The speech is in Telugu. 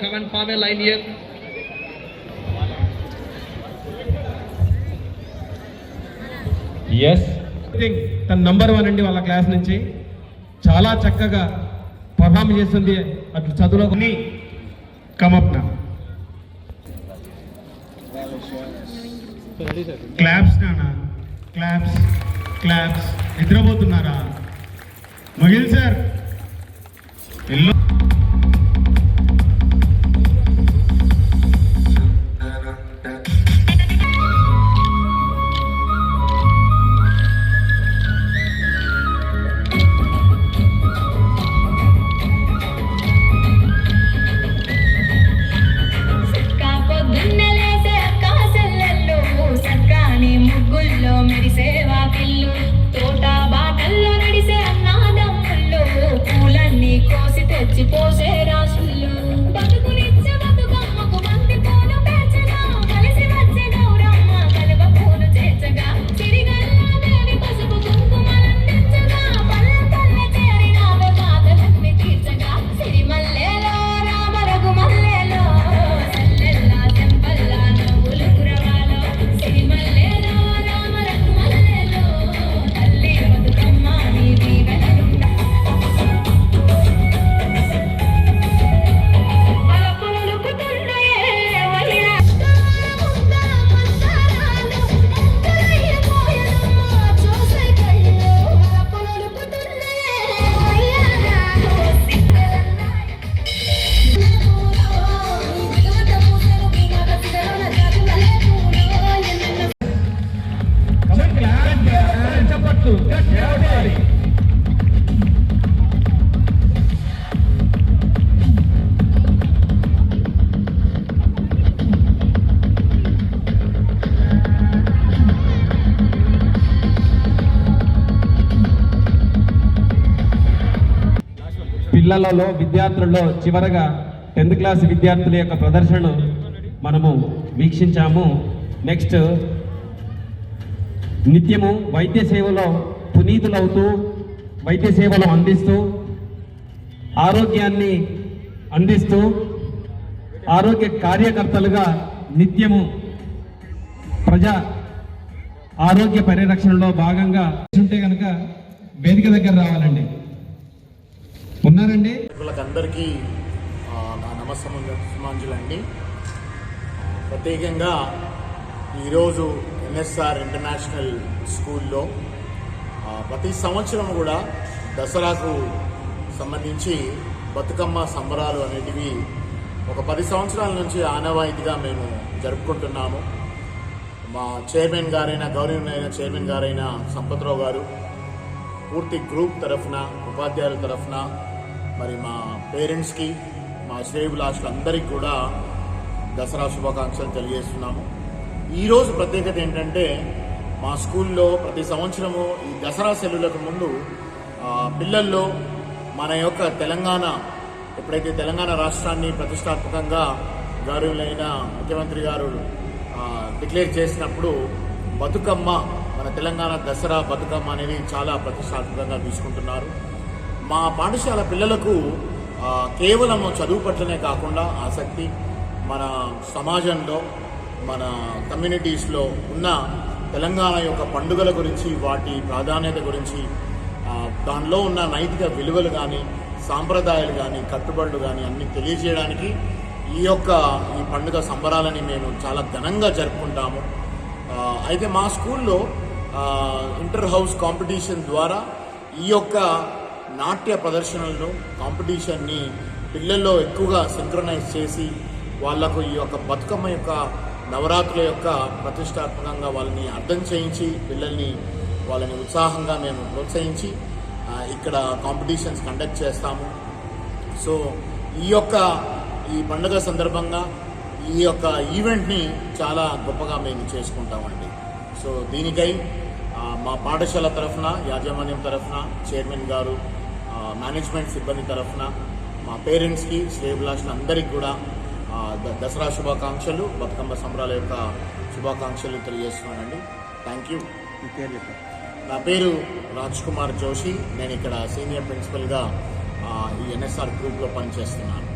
Come and form a line here. Yes thing తన నంబర్ వన్ అండి వాళ్ళ క్లాస్ నుంచి. చాలా చక్కగా పర్ఫామ్ చేస్తుంది అటు చదువులో. కమప్ నా క్లాప్స్ నానా. క్లాప్స్ క్లాప్స్ నిద్రపోతున్నారా? మహిళ సార్ ఎల్లో పిల్లలలో విద్యార్థులలో చివరగా టెన్త్ క్లాస్ విద్యార్థుల యొక్క ప్రదర్శనను మనము వీక్షించాము. నెక్స్ట్ నిత్యము వైద్య సేవలో పునీతులవుతూ వైద్య సేవలు అందిస్తూ ఆరోగ్యాన్ని అందిస్తూ ఆరోగ్య కార్యకర్తలుగా నిత్యము ప్రజా ఆరోగ్య పరిరక్షణలో భాగంగా ఉంటే కనుక వేదిక దగ్గర రావాలండి. ఉన్నారండి? అందరికీ ఆ, నా నమస్సమాంజలు అండి ప్రత్యేకంగా ఈరోజు ఎన్ఎస్ఆర్ ఇంటర్నేషనల్ స్కూల్లో ప్రతి సంవత్సరం కూడా దసరాకు సంబంధించి బతుకమ్మ సంబరాలు అనేటివి ఒక పది సంవత్సరాల నుంచి ఆనవాయితీగా మేము జరుపుకుంటున్నాము. మా చైర్మన్ గారైన గౌరవనీయ చైర్మన్ గారైన సంపత్రావు గారు పూర్తి గ్రూప్ తరఫున ఉపాధ్యాయుల తరఫున మరి మా పేరెంట్స్కి మా శ్రేభిలాషులందరికీ కూడా దసరా శుభాకాంక్షలు తెలియజేస్తున్నాము. ఈరోజు ప్రత్యేకత ఏంటంటే మా స్కూల్లో ప్రతి సంవత్సరము ఈ దసరా సెలవులకు ముందు పిల్లల్లో మన యొక్క తెలంగాణ ఎప్పుడైతే తెలంగాణ రాష్ట్రాన్ని ప్రతిష్టాత్మకంగా గౌరవులైన ముఖ్యమంత్రి గారు డిక్లేర్ చేసినప్పుడు బతుకమ్మ మన తెలంగాణ దసరా బతుకమ్మ అనేది చాలా ప్రతిష్టాత్మకంగా తీసుకుంటున్నారు. మా పాఠశాల పిల్లలకు కేవలం చదువు పట్లనే కాకుండా ఆసక్తి మన సమాజంలో మన కమ్యూనిటీస్లో ఉన్న తెలంగాణ యొక్క పండుగల గురించి వాటి ప్రాధాన్యత గురించి దానిలో ఉన్న నైతిక విలువలు కానీ సాంప్రదాయాలు కానీ కట్టుబడులు కానీ అన్ని తెలియజేయడానికి ఈ యొక్క ఈ పండుగ సంబరాలని మేము చాలా ఘనంగా జరుపుకుంటాము. అయితే మా స్కూల్లో ఇంటర్ హౌస్ కాంపిటీషన్ ద్వారా ఈ యొక్క నాట్య ప్రదర్శనలను కాంపిటీషన్ని పిల్లల్లో ఎక్కువగా సింక్రనైజ్ చేసి వాళ్ళకు ఈ యొక్క బతుకమ్మ యొక్క నవరాత్రుల యొక్క ప్రతిష్టాత్మకంగా వాళ్ళని అర్థం చేయించి పిల్లల్ని వాళ్ళని ఉత్సాహంగా మేము ప్రోత్సహించి ఇక్కడ కాంపిటీషన్స్ కండక్ట్ చేస్తాము. సో ఈ యొక్క ఈ పండుగ సందర్భంగా ఈ యొక్క ఈవెంట్ని చాలా గొప్పగా మేము చేసుకుంటామండి. సో దీనికై మా పాఠశాల తరఫున యాజమాన్యం తరఫున చైర్మన్ గారు మేనేజ్మెంట్ సిబ్బంది తరఫున మా పేరెంట్స్కి శ్రేయభిలాషులు అందరికీ కూడా దసరా శుభాకాంక్షలు బతుకమ్మ సంబరాల యొక్క శుభాకాంక్షలు తెలియజేస్తున్నానండి. థ్యాంక్ యూ నా పేరు రాజ్ కుమార్ జోషి. నేను ఇక్కడ సీనియర్ ప్రిన్సిపల్గా ఈ ఎన్ఎస్ఆర్ గ్రూప్లో పనిచేస్తున్నాను.